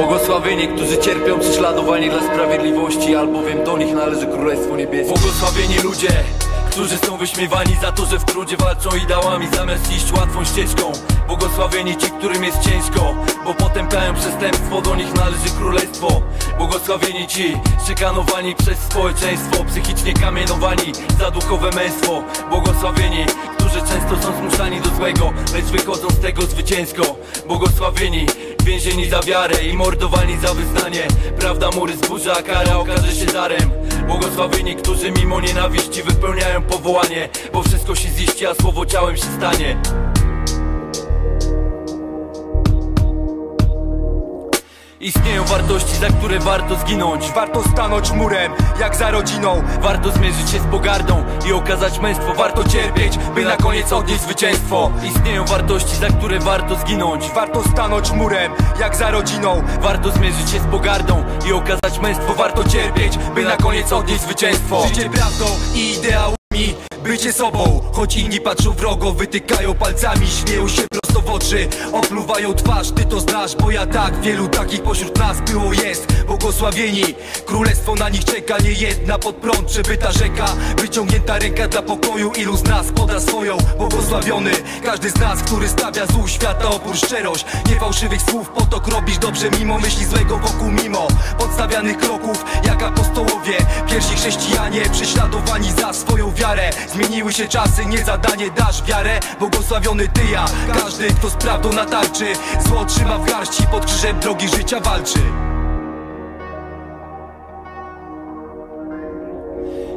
Błogosławieni, którzy cierpią prześladowanie dla sprawiedliwości Albowiem do nich należy Królestwo Niebieskie. Błogosławieni ludzie Którzy są wyśmiewani za to, że w trudzie walczą ideałami Zamiast iść łatwą ścieżką. Błogosławieni ci, którym jest ciężko Bo potępiają przestępstwo, do nich należy królestwo. Błogosławieni ci, szykanowani przez społeczeństwo Psychicznie kamienowani za duchowe męstwo. Błogosławieni, którzy często są zmuszani do złego Lecz wychodzą z tego zwycięsko. Błogosławieni, więzieni za wiarę I mordowani za wyznanie. Prawda mury zburza, a kara okaże się darem. Błogosławieni, którzy mimo nienawiści wypełniają powołanie Bo wszystko się ziści, a słowo ciałem się stanie Istnieją wartości, za które warto zginąć. Warto stanąć murem, jak za rodziną. Warto zmierzyć się z pogardą i okazać męstwo. Warto cierpieć, by na koniec odnieść zwycięstwo. Istnieją wartości, za które warto zginąć. Warto stanąć murem, jak za rodziną. Warto zmierzyć się z pogardą i okazać męstwo. Warto cierpieć, by na koniec odnieść zwycięstwo. Życie prawdą i ideałami Bycie sobą, choć inni patrzą wrogo Wytykają palcami, śmieją się w oczy Opluwają twarz, ty to znasz Bo ja tak, wielu takich pośród nas było jest. Błogosławieni, królestwo na nich czeka Nie jedna pod prąd przebyta rzeka Wyciągnięta ręka dla pokoju Ilu z nas poda swoją? Błogosławiony, każdy z nas, który stawia złu świata opór szczerość. Nie fałszywych słów, potok robisz dobrze Mimo myśli złego wokół, mimo podstawianych kroków. Jak apostołowie, pierwsi chrześcijanie Prześladowani za swoją wiarę. Zmieniły się czasy, nie zadanie dasz wiarę. Błogosławiony ty ja, każdy kto z prawdą na tarczy Zło trzyma w garści, pod krzyżem drogi życia walczy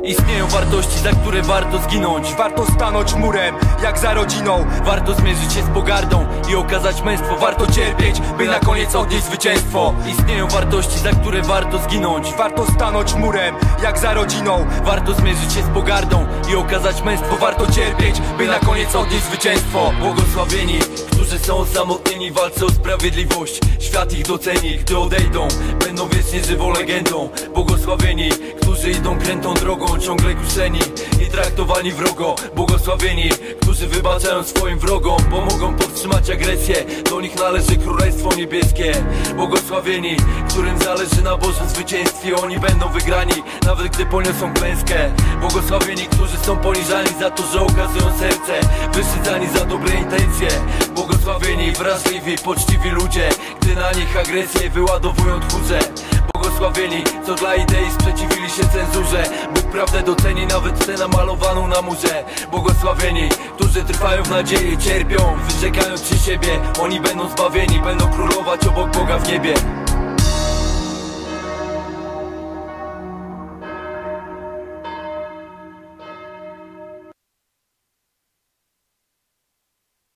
Istnieją wartości, za które warto zginąć. Warto stanąć murem, jak za rodziną. Warto zmierzyć się z pogardą i okazać męstwo. Warto cierpieć, by na koniec odnieść zwycięstwo. Istnieją wartości, za które warto zginąć. Warto stanąć murem, jak za rodziną. Warto zmierzyć się z pogardą i okazać męstwo. Warto cierpieć, by na koniec odnieść zwycięstwo. Błogosławieni, którzy są osamotnieni w walce o sprawiedliwość. Świat ich doceni, gdy odejdą Będą wiecznie żywą legendą. Błogosławieni, którzy idą krętą drogą Ciągle kuszeni i traktowani wrogo. Błogosławieni, którzy wybaczają swoim wrogom Bo mogą powstrzymać agresję. Do nich należy Królestwo Niebieskie. Błogosławieni, którym zależy na Bożym zwycięstwie. Oni będą wygrani, nawet gdy poniosą klęskę. Błogosławieni, którzy są poniżani za to, że okazują serce. Wyszydzani za dobre Błogosławieni, wrażliwi, poczciwi ludzie Gdy na nich agresję wyładowują tchórze Błogosławieni, co dla idei sprzeciwili się cenzurze. Bóg prawdę doceni nawet tę namalowaną na murze. Błogosławieni, którzy trwają w nadziei, cierpią Wyrzekając się siebie, oni będą zbawieni Będą królować obok Boga w niebie